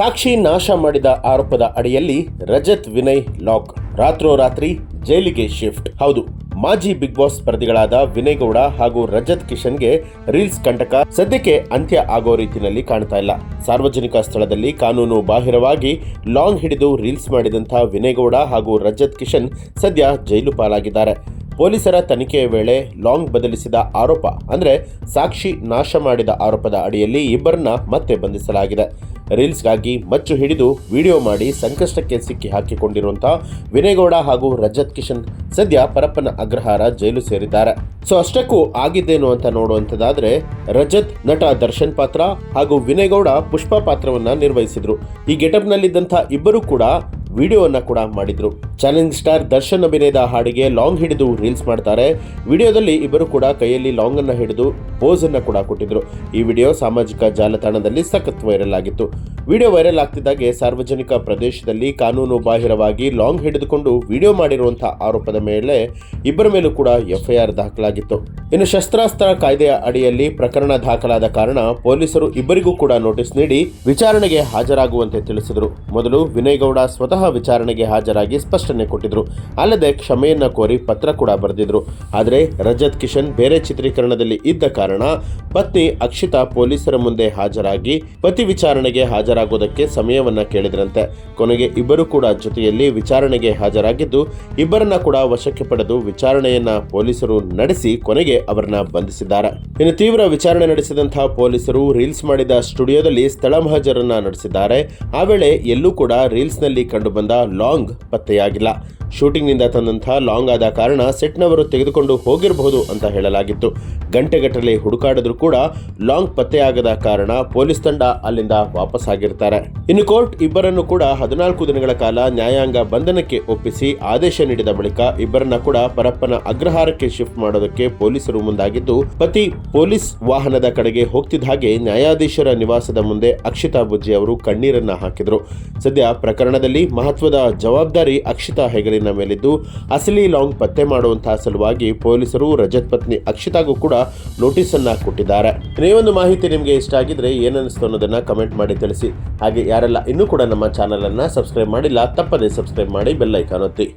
ಸಾಕ್ಷಿ ನಾಶ ಮಾಡಿದ ಆರೋಪದ ಅಡಿಯಲ್ಲಿ ರಜತ್ ವಿನಯ್ ಲಾಕ್ ರಾತ್ರೋರಾತ್ರಿ ಜೈಲಿಗೆ ಶಿಫ್ಟ್. ಹೌದು, ಮಾಜಿ ಬಿಗ್ ಬಾಸ್ ಸ್ಪರ್ಧಿಗಳಾದ ವಿನಯ್ ಗೌಡ ಹಾಗೂ ರಜತ್ ಕಿಶನ್ಗೆ ರೀಲ್ಸ್ ಕಂಟಕ ಸದ್ಯಕ್ಕೆ ಅಂತ್ಯ ಆಗೋ ರೀತಿಯಲ್ಲಿ ಕಾಣ್ತಾ ಇಲ್ಲ. ಸಾರ್ವಜನಿಕ ಸ್ಥಳದಲ್ಲಿ ಕಾನೂನು ಬಾಹಿರವಾಗಿ ಲಾಂಗ್ ಹಿಡಿದು ರೀಲ್ಸ್ ಮಾಡಿದಂಥ ವಿನಯ್ ಹಾಗೂ ರಜತ್ ಕಿಶನ್ ಸದ್ಯ ಜೈಲು ಪಾಲಾಗಿದ್ದಾರೆ. ಪೊಲೀಸರ ತನಿಖೆಯ ವೇಳೆ ಲಾಂಗ್ ಬದಲಿಸಿದ ಆರೋಪ, ಅಂದರೆ ಸಾಕ್ಷಿ ನಾಶ ಮಾಡಿದ ಆರೋಪದ ಅಡಿಯಲ್ಲಿ ಇಬ್ಬರನ್ನ ಮತ್ತೆ ಬಂಧಿಸಲಾಗಿದೆ. ರೀಲ್ಸ್ಗಾಗಿ ಮಚ್ಚು ಹಿಡಿದು ವಿಡಿಯೋ ಮಾಡಿ ಸಂಕಷ್ಟಕ್ಕೆ ಸಿಕ್ಕಿ ಹಾಕಿಕೊಂಡಿರುವಂತಹ ವಿನಯಗೌಡ ಹಾಗೂ ರಜತ್ ಕಿಶನ್ ಸದ್ಯ ಪರಪ್ಪನ ಅಗ್ರಹಾರ ಜೈಲು ಸೇರಿದ್ದಾರೆ. ಸೊ ಅಷ್ಟಕ್ಕೂ ಆಗಿದ್ದೇನು ಅಂತ ನೋಡುವಂಥದ್ದಾದರೆ ರಜತ್ ನಟ ದರ್ಶನ್ ಪಾತ್ರ ಹಾಗೂ ವಿನಯಗೌಡ ಪುಷ್ಪ ಪಾತ್ರವನ್ನ ನಿರ್ವಹಿಸಿದ್ರು. ಈ ಗೆಟಪ್ನಲ್ಲಿದ್ದಂಥ ಇಬ್ಬರು ಕೂಡ ವಿಡಿಯೋವನ್ನ ಕೂಡ ಮಾಡಿದ್ರು. ಚಾಲೆಂಜ್ ಸ್ಟಾರ್ ದರ್ಶನ್ ಅಭಿನಯದ ಹಾಡಿಗೆ ಲಾಂಗ್ ಹಿಡಿದು ರೀಲ್ಸ್ ಮಾಡ್ತಾರೆ. ವಿಡಿಯೋದಲ್ಲಿ ಇಬ್ಬರು ಕೂಡ ಕೈಯಲ್ಲಿ ಲಾಂಗ್ ಅನ್ನ ಹಿಡಿದು ಪೋಸ್ ಅನ್ನ ಕೂಡ ಕೊಟ್ಟಿದ್ರು. ಈ ವಿಡಿಯೋ ಸಾಮಾಜಿಕ ಜಾಲತಾಣದಲ್ಲಿ ಸಖತ್ ವೈರಲ್ ಆಗಿತ್ತು. ವಿಡಿಯೋ ವೈರಲ್ ಆಗ್ತಿದ್ದಾಗೆ ಸಾರ್ವಜನಿಕ ಪ್ರದೇಶದಲ್ಲಿ ಕಾನೂನು ಬಾಹಿರವಾಗಿ ಲಾಂಗ್ ಹಿಡಿದುಕೊಂಡು ವಿಡಿಯೋ ಮಾಡಿರುವಂತಹ ಆರೋಪದ ಮೇಲೆ ಇಬ್ಬರ ಮೇಲೂ ಕೂಡ ಎಫ್ಐಆರ್ ದಾಖಲಾಗಿತ್ತು. ಇನ್ನು ಶಸ್ತ್ರಾಸ್ತ್ರ ಕಾಯ್ದೆಯ ಅಡಿಯಲ್ಲಿ ಪ್ರಕರಣ ದಾಖಲಾದ ಕಾರಣ ಪೊಲೀಸರು ಇಬ್ಬರಿಗೂ ಕೂಡ ನೋಟಿಸ್ ನೀಡಿ ವಿಚಾರಣೆಗೆ ಹಾಜರಾಗುವಂತೆ ತಿಳಿಸಿದರು. ಮೊದಲು ವಿನಯ್ ಗೌಡ ಸ್ವತಃ ವಿಚಾರಣೆಗೆ ಹಾಜರಾಗಿ ಸ್ಪಷ್ಟನೆ ಕೊಟ್ಟಿದ್ರು. ಅಲ್ಲದೆ ಕ್ಷಮೆಯನ್ನ ಕೋರಿ ಪತ್ರ ಕೂಡ ಬರೆದಿದ್ರು. ಆದರೆ ರಜತ್ ಕಿಶನ್ ಬೇರೆ ಚಿತ್ರೀಕರಣದಲ್ಲಿ ಇದ್ದ ಕಾರಣ ಪತ್ನಿ ಅಕ್ಷಿತಾ ಪೊಲೀಸರ ಮುಂದೆ ಹಾಜರಾಗಿ ಪತಿ ವಿಚಾರಣೆಗೆ ಹಾಜರಾಗುವುದಕ್ಕೆ ಸಮಯವನ್ನ ಕೇಳಿದ್ರಂತೆ. ಕೊನೆಗೆ ಇಬ್ಬರು ಕೂಡ ಜೊತೆಯಲ್ಲಿ ವಿಚಾರಣೆಗೆ ಹಾಜರಾಗಿದ್ದು, ಇಬ್ಬರನ್ನ ಕೂಡ ವಶಕ್ಕೆ ಪಡೆದು ವಿಚಾರಣೆಯನ್ನ ಪೊಲೀಸರು ನಡೆಸಿ ಕೊನೆಗೆ ಅವರನ್ನ ಬಂಧಿಸಿದ್ದಾರೆ. ಇನ್ನು ತೀವ್ರ ವಿಚಾರಣೆ ನಡೆಸಿದಂತಹ ಪೊಲೀಸರು ರೀಲ್ಸ್ ಮಾಡಿದ ಸ್ಟುಡಿಯೋದಲ್ಲಿ ಸ್ಥಳ ಮಹಜರನ್ನ ನಡೆಸಿದ್ದಾರೆ. ಆ ವೇಳೆ ಎಲ್ಲೂ ಕೂಡ ರೀಲ್ಸ್ನಲ್ಲಿ ಕಂಡುಬಂದ ಲಾಂಗ್ ಪತ್ತೆಯಾಗಿಲ್ಲ. ಶೂಟಿಂಗ್ನಿಂದ ತಂದಂತಹ ಲಾಂಗ್ ಆದ ಕಾರಣ ಸೆಟ್ನವರು ತೆಗೆದುಕೊಂಡು ಹೋಗಿರಬಹುದು ಅಂತ ಹೇಳಲಾಗಿತ್ತು. ಗಂಟೆಗಟ್ಟಲೆ ಹುಡುಕಾಡಿದ್ರು ಕೂಡ ಲಾಂಗ್ ಪತ್ತೆಯಾಗದ ಕಾರಣ ಪೊಲೀಸ್ ತಂಡ ಅಲ್ಲಿಂದ ವಾಪಸ್ ಆಗಿರ್ತಾರೆ ಇನ್ನು ಕೋರ್ಟ್ ಇಬ್ಬರನ್ನು ಕೂಡ ಹದಿನಾಲ್ಕು ದಿನಗಳ ಕಾಲ ನ್ಯಾಯಾಂಗ ಬಂಧನಕ್ಕೆ ಒಪ್ಪಿಸಿ ಆದೇಶ ನೀಡಿದ ಬಳಿಕ ಇಬ್ಬರನ್ನ ಕೂಡ ಪರಪ್ಪನ ಅಗ್ರಹಾರಕ್ಕೆ ಶಿಫ್ಟ್ ಮಾಡೋದಕ್ಕೆ ಪೊಲೀಸರು ಮುಂದಾಗಿದ್ದು, ಪತಿ ಪೊಲೀಸ್ ವಾಹನದ ಕಡೆಗೆ ಹೋಗ್ತಿದ್ದ ಹಾಗೆ ನ್ಯಾಯಾಧೀಶರ ನಿವಾಸದ ಮುಂದೆ ಅಕ್ಷಿತಾ ಬುಜ್ಜಿ ಅವರು ಕಣ್ಣೀರನ್ನ ಹಾಕಿದ್ರು. ಸದ್ಯ ಪ್ರಕರಣದಲ್ಲಿ ಮಹತ್ವದ ಜವಾಬ್ದಾರಿ ಅಕ್ಷಿತಾ ಹೆಗಲಿನ ಮೇಲಿದ್ದು ಅಸಲಿ ಲಾಂಗ್ ಪತ್ತೆ ಮಾಡುವಂತಹ ಸಲುವಾಗಿ ಪೊಲೀಸರು ರಜತ್ ಪತ್ನಿ ಅಕ್ಷಿತಾಗೂ ಕೂಡ ನೋಟಿಸ್ ಅನ್ನ ಕೊಟ್ಟಿದ್ದಾರೆ. ಈ ಒಂದು ಮಾಹಿತಿ ನಿಮಗೆ ಇಷ್ಟ ಆಗಿದ್ರೆ ಏನನ್ನಿಸ್ತು ಅನ್ನೋದನ್ನ ಕಮೆಂಟ್ ಮಾಡಿ ತಿಳಿಸಿ. ಹಾಗೆ ಯಾರೆಲ್ಲ ಇನ್ನೂ ಕೂಡ ನಮ್ಮ ಚಾನೆಲ್ ಅನ್ನ ಸಬ್ಸ್ಕ್ರೈಬ್ ಮಾಡಿಲ್ಲ, ತಪ್ಪದೇ ಸಬ್ಸ್ಕ್ರೈಬ್ ಮಾಡಿ ಬೆಲ್ಲೈಕಾನ್ ಒತ್ತಿ.